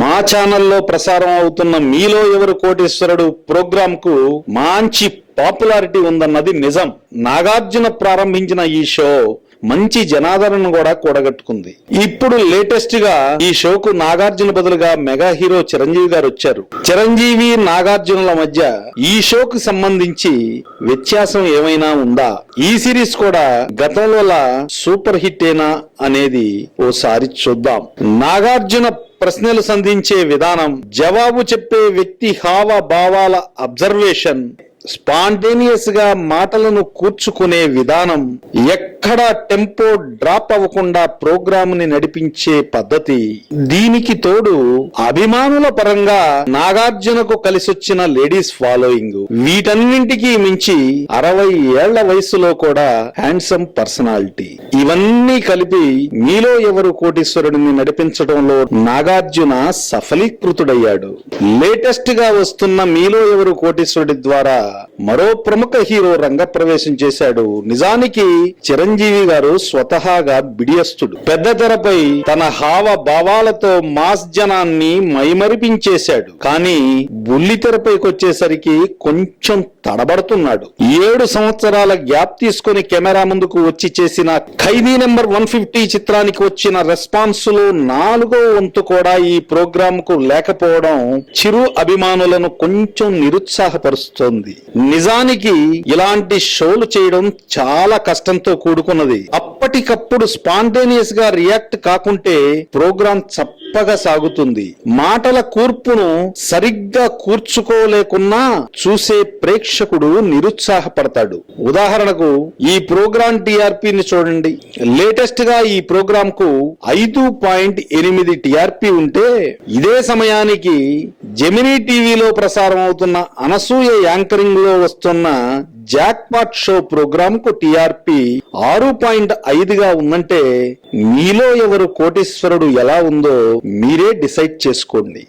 మా ఛానల్లో ప్రసారం అవుతున్న మీలో ఎవరు కోటేశ్వరుడు ప్రోగ్రామ్కు మంచి పాపులారిటీ ఉందన్నది నిజం. నాగార్జున ప్రారంభించిన ఈ షో మంచి జనాదరణ కూడా కూడగట్టుకుంది. ఇప్పుడు లేటెస్ట్గా ఈ షోకు నాగార్జున బదులుగా మెగా హీరో చిరంజీవి గారు వచ్చారు. చిరంజీవి నాగార్జునుల మధ్య ఈ షోకు సంబంధించి వ్యత్యాసం ఏమైనా ఉందా? ఈ సిరీస్ కూడా గతంలో సూపర్ హిట్ ఏనా అనేది ఓసారి చూద్దాం. నాగార్జున ప్రశ్నలు సంధించే విధానం జవాబు చెప్పే వ్యక్తి హావ భావాల అబ్జర్వేషన్ స్పాంటేనియస్గా మాటలను కూర్చుకునే విధానం ఎక్కడా టెంపో డ్రాప్ అవ్వకుండా ప్రోగ్రామ్ని నడిపించే పద్ధతి. దీనికి తోడు అభిమానుల పరంగా నాగార్జునకు కలిసొచ్చిన లేడీస్ ఫాలోయింగ్. వీటన్నింటికి మించి అరవై ఏళ్ళ వయసులో కూడా హ్యాండ్సమ్ పర్సనాలిటీ. ఇవన్నీ కలిపి మీలో ఎవరు కోటీశ్వరుడిని నడిపించడంలో నాగార్జున సఫలీకృతుడయ్యాడు. లేటెస్ట్గా వస్తున్న మీలో ఎవరు కోటీశ్వరుడి ద్వారా మరో ప్రముఖ హీరో రంగప్రవేశం చేశాడు. నిజానికి చిరంజీవి గారు స్వతహాగా బిడియస్తుడు. పెద్ద తెరపై తన హావ భావాలతో మాస్ జనాన్ని మైమరిపించేశాడు. కానీ బుల్లి తెరపైకి వచ్చేసరికి కొంచెం తడబడుతున్నాడు. ఏడు సంవత్సరాల గ్యాప్ తీసుకొని కెమెరా ముందుకు వచ్చి చేసిన ఖైదీ నెంబర్ వన్ ఫిఫ్టీ చిత్రానికి వచ్చిన రెస్పాన్స్లో నాలుగో వంతు కూడా ఈ ప్రోగ్రామ్కు లేకపోవడం చిరు అభిమానులను కొంచెం నిరుత్సాహపరుస్తోంది. నిజానికి ఇలాంటి షోలు చేయడం చాలా కష్టంతో కూడుకున్నది అప్పటికప్పుడు స్పాంటేనియస్గా రియాక్ట్ కాకుంటే ప్రోగ్రాం చప్పగా సాగుతుంది. మాటల కూర్పును సరిగ్గా కూర్చుకోలేకున్నా చూసే ప్రేక్షకుడు నిరుత్సాహపడతాడు. ఉదాహరణకు ఈ ప్రోగ్రాం టిఆర్పిని చూడండి. లేటెస్ట్గా ఈ ప్రోగ్రాం కు ఐదు పాయింట్ ఎనిమిది టిఆర్పి ఉంటే ఇదే సమయానికి జెమినీ టీవీలో ప్రసారం అవుతున్న అనసూయ యాంకరింగ్లో వస్తున్న జాక్పాట్ షో ప్రోగ్రామ్కు టిఆర్పి ఆరు పాయింట్ ఐదుగా ఉందంటే మీలో ఎవరు కోటీశ్వరుడు ఎలా ఉందో మీరే డిసైడ్ చేసుకోండి.